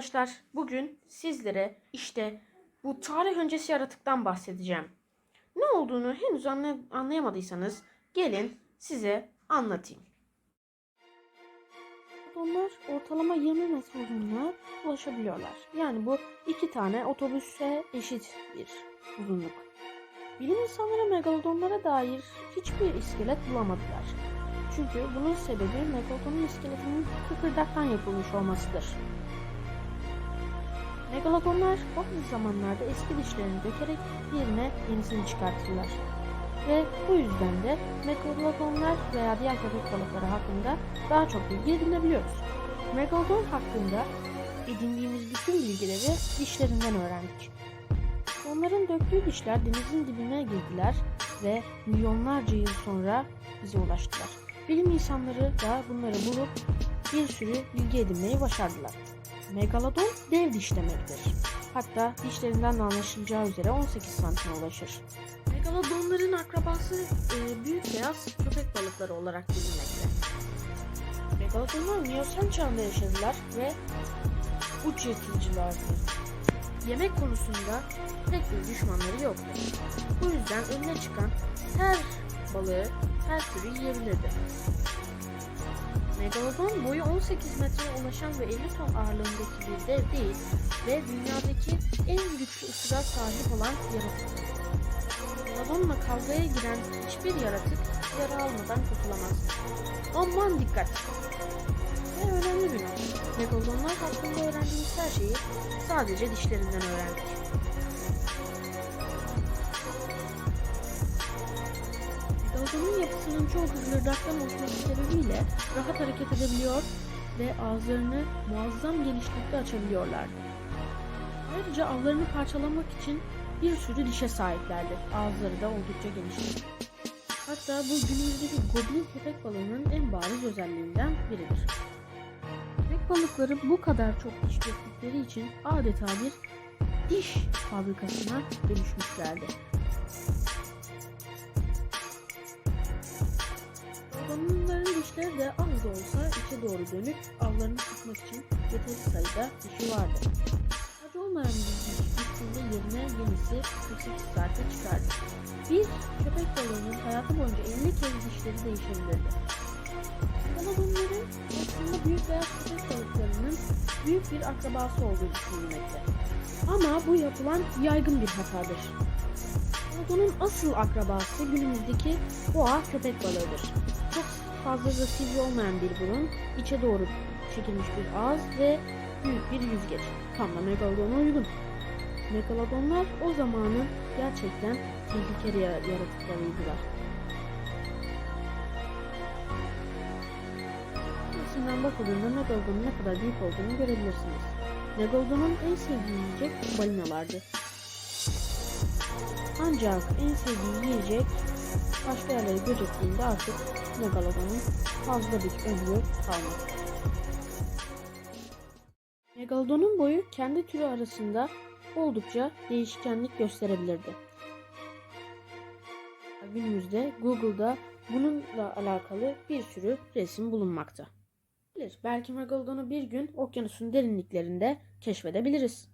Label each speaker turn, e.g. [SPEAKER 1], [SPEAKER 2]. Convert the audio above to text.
[SPEAKER 1] arkadaşlar. Bugün sizlere işte bu tarih öncesi yaratıktan bahsedeceğim. Ne olduğunu henüz anlay- anlayamadıysanız gelin size anlatayım. Onlar ortalama 20 metre uzunluğa ulaşabiliyorlar. Yani bu iki tane otobüse eşit bir uzunluk. Bilim insanları megalodonlara dair hiçbir iskelet bulamadılar. Çünkü bunun sebebi megalodonun iskeletinin kıkırdaktan yapılmış olmasıdır. Megalodonlar bazı zamanlarda eski dişlerini dökerek yerine yenisini çıkartırlar. Ve bu yüzden de megalodonlar veya diğer köpek balıkları hakkında daha çok bilgi edinebiliyoruz. Megalodon hakkında edindiğimiz bütün bilgileri dişlerinden öğrendik. Onların döktüğü dişler denizin dibine girdiler ve milyonlarca yıl sonra bize ulaştılar. Bilim insanları da bunları bulup bir sürü bilgi edinmeyi başardılar. Megalodon dev diş demektir. Hatta dişlerinden de anlaşılacağı üzere 18 santime ulaşır. Megalodonların akrabası e, büyük beyaz köpek balıkları olarak bilinmekte. Megalodonlar Miyosen çağında yaşadılar ve uç yırtıcılardı. Yemek konusunda pek bir düşmanları yoktu. Bu yüzden önüne çıkan her balığı, her türü yiyebilirdi. Megalodon boyu 18 metreye ulaşan ve 50 ton ağırlığındaki bir dev değil ve dünyadaki en güçlü ısıra sahip olan yaratıktır. Megalodonla kavgaya giren hiçbir yaratık yara almadan kurtulamaz. Aman dikkat! Ve önemli bir not. Megalodonlar hakkında öğrendiğimiz her şeyi sadece dişlerinden öğrendik. Megalodonun yapısının çoğu hırırdaktan oluşması sebebiyle rahat hareket edebiliyor ve ağızlarını muazzam genişlikte açabiliyorlardı. Ayrıca avlarını parçalamak için bir sürü dişe sahiplerdi. Ağızları da oldukça genişti. Hatta bu günümüzdeki goblin köpek balığının en bariz özelliğinden biridir. Köpek balıkları bu kadar çok diş döktükleri için adeta bir diş fabrikasına dönüşmüşlerdi. Dişleri de az da olsa içe doğru dönük avlarını tutmak için yeterli sayıda dişi vardı. Acı olmayan bir diş bittiğinde yerine yenisi 48 saatte çıkardı. Bir köpek balığının hayatı boyunca 50 kez dişleri değişebilirdi. Balonların aslında büyük beyaz köpek balıklarının büyük bir akrabası olduğu düşünülmekte. Ama bu yapılan yaygın bir hatadır. Balonun asıl akrabası günümüzdeki boğa köpek balığıdır. Çok fazla da sivri olmayan bir burun, içe doğru çekilmiş bir ağız ve büyük bir yüzgeç. Tam da megalodona uygun. Megalodonlar o zamanın gerçekten tehlikeli yara- yaratıklarıydılar. Resimden bakıldığında Megalodon'un ne kadar büyük olduğunu görebilirsiniz. Megalodon'un en sevdiği yiyecek balinalardı. Ancak en sevdiği yiyecek başka yerlere göç ettiğinde artık Megalodon'un fazla bir ömrü kalmadı. Megalodon'un boyu kendi türü arasında oldukça değişkenlik gösterebilirdi. Günümüzde Google'da bununla alakalı bir sürü resim bulunmakta. Bilir, belki Megalodon'u bir gün okyanusun derinliklerinde keşfedebiliriz.